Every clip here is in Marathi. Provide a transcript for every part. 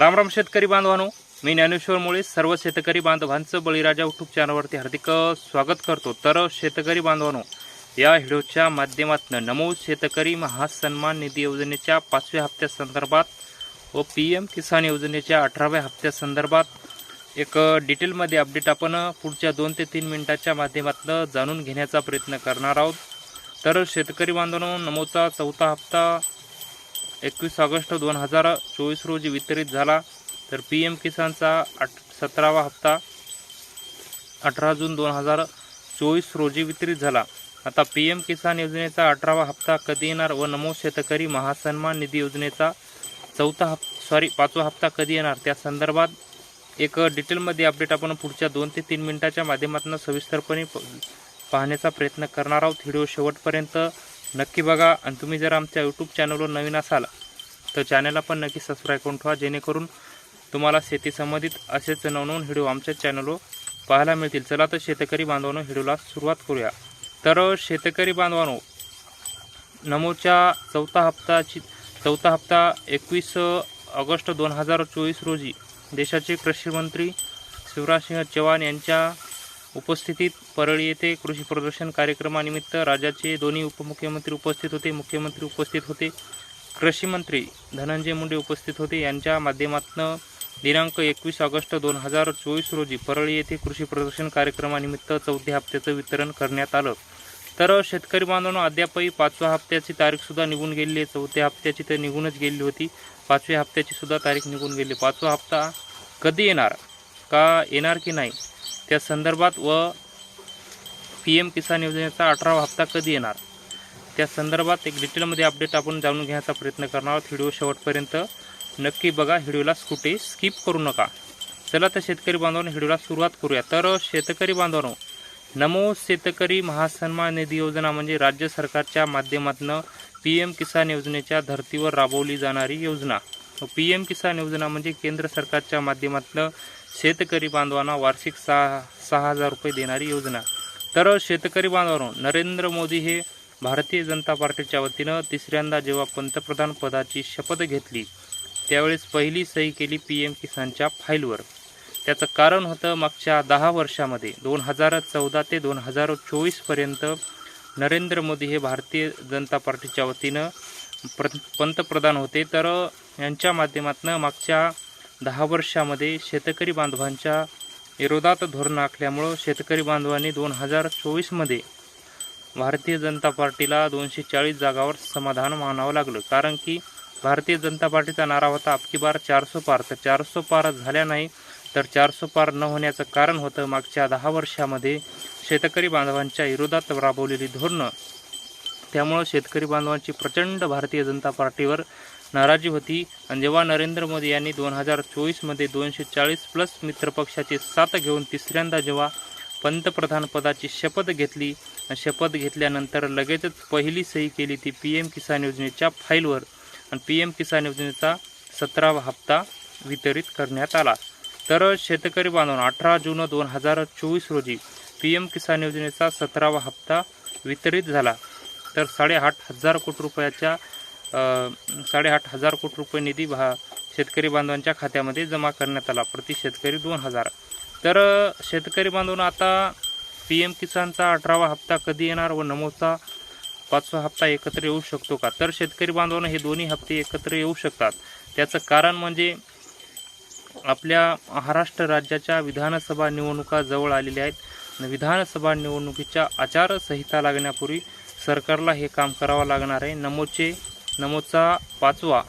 रामराम शेतकरी बांधवांनो मी ज्ञानेश्वर मुळे सर्व शेतकरी बांधवांचं बळीराजा युट्यूब चॅनलवरती हार्दिक स्वागत करतो. तर शेतकरी बांधवांनो या व्हिडिओच्या माध्यमातून नमो शेतकरी महासन्मान निधी योजनेच्या पाचव्या हप्त्यासंदर्भात व पी एम किसान योजनेच्या अठराव्या हप्त्यासंदर्भात एक डिटेलमध्ये अपडेट आपण पुढच्या दोन ते तीन मिनिटाच्या माध्यमातून जाणून घेण्याचा प्रयत्न करणार आहोत. तर शेतकरी बांधवांनो नमोचा चौथा हप्ता एकवीस ऑगस्ट दोन हजार चोवीस रोजी वितरित झाला. तर पी एम किसानचा आठ सतरावा हप्ता अठरा जून दोन हजार चोवीस रोजी वितरित झाला. आता पी एम किसान योजनेचा अठरावा हप्ता कधी येणार व नमो शेतकरी महासन्मान निधी योजनेचा चौथा हप सॉरी पाचवा हप्ता कधी येणार? त्या संदर्भात एक डिटेलमध्ये अपडेट आपण पुढच्या दोन ते तीन मिनिटाच्या माध्यमातून सविस्तरपणे पाहण्याचा प्रयत्न करणार आहोत. व्हिडिओ शेवटपर्यंत नक्की बघा आणि तुम्ही जर आमच्या यूट्यूब चॅनलवर नवीन असाल तर चॅनलला पण नक्की सबस्क्राईब करून ठेवा जेणेकरून तुम्हाला शेती संबंधित असेच नवनवीन व्हिडिओ आमच्या चॅनलवर पाहायला मिळतील. चला तर शेतकरी बांधवांनो व्हिडिओला सुरुवात करूया. तर शेतकरी बांधवांनो नमोच्या चौथा हप्ताची चौथा हप्ता एकवीस ऑगस्ट दोन हजार चोवीस रोजी देशाचे कृषी मंत्री शिवराजसिंह चौहान यांच्या उपस्थितीत परळी येथे कृषी प्रदर्शन कार्यक्रमानिमित्त राज्याचे दोन्ही उपमुख्यमंत्री उपस्थित होते. मुख्यमंत्री उपस्थित होते. कृषी मंत्री धनंजय मुंडे उपस्थित होते. यांच्या माध्यमातून दिनांक एकवीस ऑगस्ट दोन हजार चोवीस रोजी परळी येथे कृषी प्रदर्शन कार्यक्रमानिमित्त चौथ्या हप्त्याचं वितरण करण्यात आलं. तर शेतकरी बांधवांनो अद्यापही पाचव्या हप्त्याची तारीखसुद्धा निघून गेली आहे. चौथ्या हप्त्याची तर निघूनच गेली होती. पाचव्या हप्त्याची सुद्धा तारीख निघून गेली पाचवा हप्ता कधी येणार? का येणार की नाही? त्या संदर्भात व पी एम किसान योजनेचा अठरावा हप्ता कधी येणार? त्या संदर्भात एक डिटेलमध्ये अपडेट आपण जाणून घेण्याचा प्रयत्न करणार आहोत. व्हिडिओ शेवटपर्यंत नक्की बघा. व्हिडिओला स्कुटे स्किप करू नका. चला तर शेतकरी बांधवांनो व्हिडिओला सुरुवात करूया. तर शेतकरी बांधवांनो नमो शेतकरी महासन्मान निधी योजना म्हणजे राज्य सरकारच्या माध्यमातून पी एम किसान योजनेच्या धर्तीवर राबवली जाणारी योजना. पी एम किसान योजना म्हणजे केंद्र सरकारच्या माध्यमातलं शेतकरी बांधवांना वार्षिक सहा सहा हजार रुपये देणारी योजना. तर शेतकरी बांधवांनो नरेंद्र मोदी हे भारतीय जनता पार्टीच्या वतीनं तिसऱ्यांदा जेव्हा पंतप्रधान पदाची शपथ घेतली त्यावेळेस पहिली सही केली पी एम किसानच्या फाईलवर. त्याचं कारण होतं मागच्या दहा वर्षामध्ये दोन हजार चौदा ते दोन हजार चोवीसपर्यंत नरेंद्र मोदी हे भारतीय जनता पार्टीच्या वतीनं प्र पंतप्रधान होते. तर यांच्या माध्यमातून मागच्या दहा वर्षामध्ये शेतकरी बांधवांच्या विरोधात धोरण आखल्यामुळं शेतकरी बांधवांनी दोन हजार चोवीसमध्ये भारतीय जनता पार्टीला दोनशे चाळीस जागावर समाधान मानावं लागलं. कारण की भारतीय जनता पार्टीचा नारा होता अबकी बार चारसो पार. तर चारसो पार झाल्या नाही तर चारसो पार न होण्याचं कारण होतं मागच्या दहा वर्षामध्ये शेतकरी बांधवांच्या विरोधात राबवलेली धोरणं. त्यामुळं शेतकरी बांधवांची प्रचंड भारतीय जनता पार्टीवर नाराजी होती. आणि जेव्हा नरेंद्र मोदी यांनी दोन हजार चोवीसमध्ये दोनशे चाळीस प्लस मित्रपक्षाची साथ घेऊन तिसऱ्यांदा जेव्हा पंतप्रधानपदाची शपथ घेतली आणि शपथ घेतल्यानंतर लगेचच पहिली सही केली ती पी एम किसान योजनेच्या फाईलवर. आणि पी एम किसान योजनेचा सतरावा हप्ता वितरित करण्यात आला. तर शेतकरी बांधून अठरा जून दोन हजार चोवीस रोजी पी एम किसान योजनेचा सतरावा हप्ता वितरित झाला. तर साडेआठ हजार कोटी रुपयाच्या साडेआठ हजार कोटी रुपये निधी भा शेतकरी बांधवांच्या खात्यामध्ये जमा करण्यात आला. प्रति शेतकरी दोन हजार. तर शेतकरी बांधवांना आता पी एम किसानचा अठरावा हप्ता कधी येणार व नमोचा पाचवा हप्ता एकत्र येऊ शकतो का? तर शेतकरी बांधवांना हे दोन्ही हप्ते एकत्र येऊ शकतात. त्याचं कारण म्हणजे आपल्या महाराष्ट्र राज्याच्या विधानसभा निवडणुका जवळ आलेल्या आहेत. विधानसभा निवडणुकीच्या आचारसंहिता लागण्यापूर्वी सरकारला हे काम करावं लागणार आहे. नमोचे नमोचा पाचवा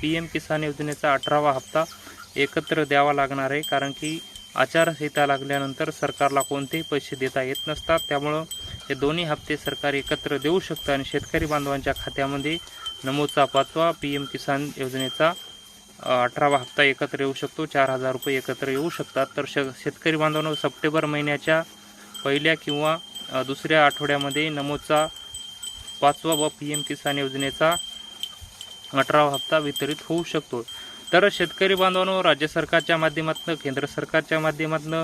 पी एम किसान योजनेचा अठरावा हप्ता एकत्र द्यावा लागणार आहे कारण की आचारसंहिता लागल्यानंतर सरकारला कोणतेही पैसे देता येत नसतात. त्यामुळं हे दोन्ही हप्ते सरकार एकत्र देऊ शकतं आणि शेतकरी बांधवांच्या खात्यामध्ये नमोचा पाचवा पी एम किसान योजनेचा अठरावा हप्ता एकत्र येऊ शकतो. चार हजार रुपये एकत्र येऊ शकतात. तर श शेतकरी बांधवांनो सप्टेंबर महिन्याच्या पहिल्या किंवा दुसऱ्या आठवड्यामध्ये नमोचा पाचवा व पी एम किसान योजनेचा अठरावा हप्ता वितरित होऊ शकतो. तर शेतकरी बांधवांनो राज्य सरकारच्या माध्यमातून केंद्र सरकारच्या माध्यमातून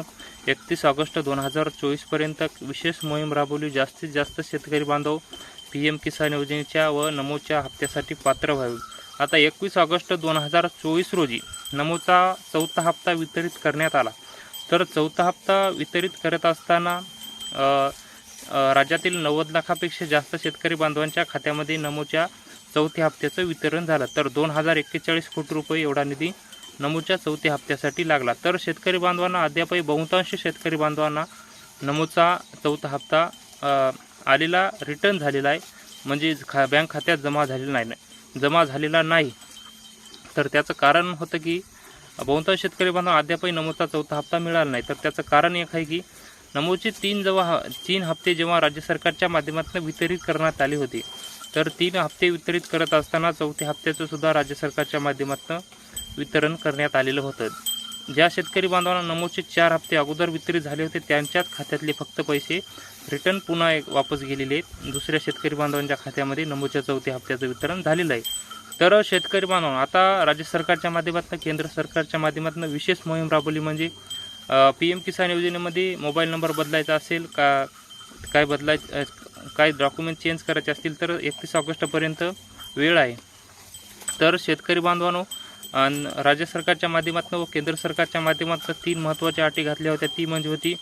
एकतीस ऑगस्ट दोन हजार चोवीसपर्यंत विशेष मोहीम राबवली. जास्तीत जास्त शेतकरी बांधव पी एम किसान योजनेच्या व नमोच्या हप्त्यासाठी पात्र व्हावे. आता एकवीस ऑगस्ट दोन हजार चोवीस रोजी नमोचा चौथा हप्ता वितरित करण्यात आला. तर चौथा हप्ता वितरित करत असताना राज्यातील नव्वद लाखापेक्षा जास्त शेतकरी बांधवांच्या खात्यामध्ये नमोच्या चौथ्या हप्त्याचं वितरण झालं. तर दोन हजार एक्केचाळीस कोटी रुपये एवढा निधी नमूच्या चौथ्या हप्त्यासाठी लागला. तर शेतकरी बांधवांना अद्यापही बहुतांश शेतकरी बांधवांना नमूचा चौथा हप्ता आलेला रिटर्न झालेला आहे. म्हणजे खा बँक खात्यात जमा झालेला नाही. जमा झालेला नाही. तर त्याचं कारण होतं की बहुतांश शेतकरी बांधव अद्यापही नमूचा चौथा हप्ता मिळाला नाही. तर त्याचं कारण एक आहे की नमूचे तीन जेव्हा तीन हप्ते जेव्हा राज्य सरकारच्या माध्यमातून वितरित करण्यात आले होते तर तीन हप्ते वितरित करत असताना चौथ्या हप्त्याचं सुद्धा राज्य सरकारच्या माध्यमातून वितरण करण्यात आलेलं होतं. ज्या शेतकरी बांधवांना नमोचे चार हप्ते अगोदर वितरित झाले होते त्यांच्याच खात्यातले फक्त पैसे रिटर्न पुन्हा एक वापस गेलेले आहेत. दुसऱ्या शेतकरी बांधवांच्या खात्यामध्ये नमोच्या चौथ्या हप्त्याचं वितरण झालेलं आहे. तर शेतकरी बांधव आता राज्य सरकारच्या माध्यमातून केंद्र सरकारच्या माध्यमातून विशेष मोहीम राबवली म्हणजे पी एम किसान योजनेमध्ये मोबाईल नंबर बदलायचा असेल का काय बदलाय काही डॉक्युमेंट चेंज करायचे असतील तर एकतीस ऑगस्टपर्यंत वेळ आहे. तर शेतकरी बांधवांनो राज्य सरकारच्या माध्यमातून व केंद्र सरकारच्या माध्यमातून तीन महत्त्वाच्या अटी घातल्या होत्या. ती म्हणजे होती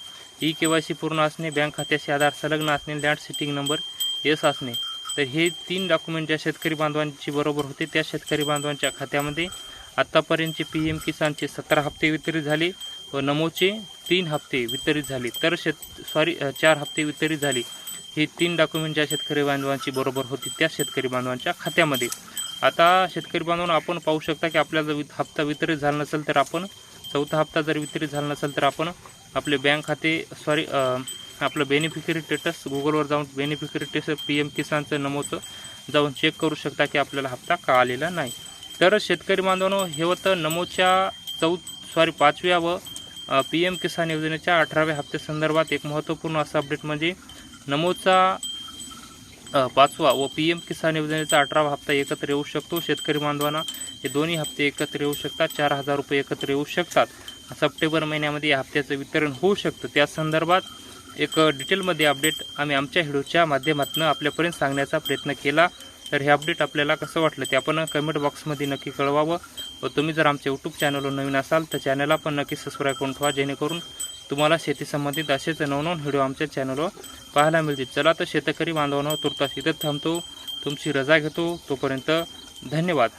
ई के वाय सी पूर्ण असणे बँक खात्याशी आधार संलग्न असणे लँड सिटिंग नंबर एस असणे. तर हे तीन डॉक्युमेंट ज्या शेतकरी बांधवांची बरोबर होते त्या शेतकरी बांधवांच्या खात्यामध्ये आत्तापर्यंतचे पी एम किसानचे सतरा हप्ते वितरित झाले व नमोचे तीन हप्ते वितरित झाले. तर शेत सॉरी चार हप्ते वितरित झाले. ही तीन डॉक्युमेंट ज्या शेतकरी बांधवांची बरोबर होती त्या शेतकरी बांधवांच्या खात्यामध्ये. आता शेतकरी बांधवांना आपण पाहू शकता की आपल्याला जर हप्ता वितरित झाला नसेल तर आपण चौथा हप्ता जर वितरित झाला नसेल तर आपण आपले बँक खाते सॉरी आपलं बेनिफिशरी स्टेटस गुगलवर जाऊन बेनिफिशरी स्टेटस पी एम किसानचं नमोचं जाऊन चेक करू शकता की आपल्याला हप्ता का आलेला नाही. तर शेतकरी बांधवांनो हे होतं नमोच्या चौ सॉरी पाचव्या व पी एम किसान योजनेच्या अठराव्या हप्त्यासंदर्भात एक महत्त्वपूर्ण असं अपडेट म्हणजे नमोचा पाचवा व पी एम किसान योजनेचा अठरावा हप्ता एकत्र येऊ शकतो. शेतकरी बांधवांना हे दोन्ही हप्ते एकत्र येऊ शकतात. चार हजार रुपये एकत्र येऊ शकतात. सप्टेंबर महिन्यामध्ये या हप्त्याचं वितरण होऊ शकतं. त्या संदर्भात एक डिटेलमध्ये अपडेट आम्ही आमच्या व्हिडिओच्या माध्यमातून आपल्यापर्यंत सांगण्याचा प्रयत्न केला. तर हे अपडेट आपल्याला कसं वाटलं ते आपण कमेंट बॉक्समध्ये नक्की कळवावं. व तुम्ही जर आमच्या यूट्यूब चॅनलवर नवीन असाल तर चॅनलला पण नक्की सबस्क्राईब करून ठेवा जेणेकरून तुम्हाला शेती संबंधित असेच नवनवन व्हिडिओ आमच्या चॅनलवर पाहायला मिळतील. चला तर शेतकरी बांधवांवर तुर्तास इथं थांबतो. तुमची रजा घेतो. तोपर्यंत धन्यवाद.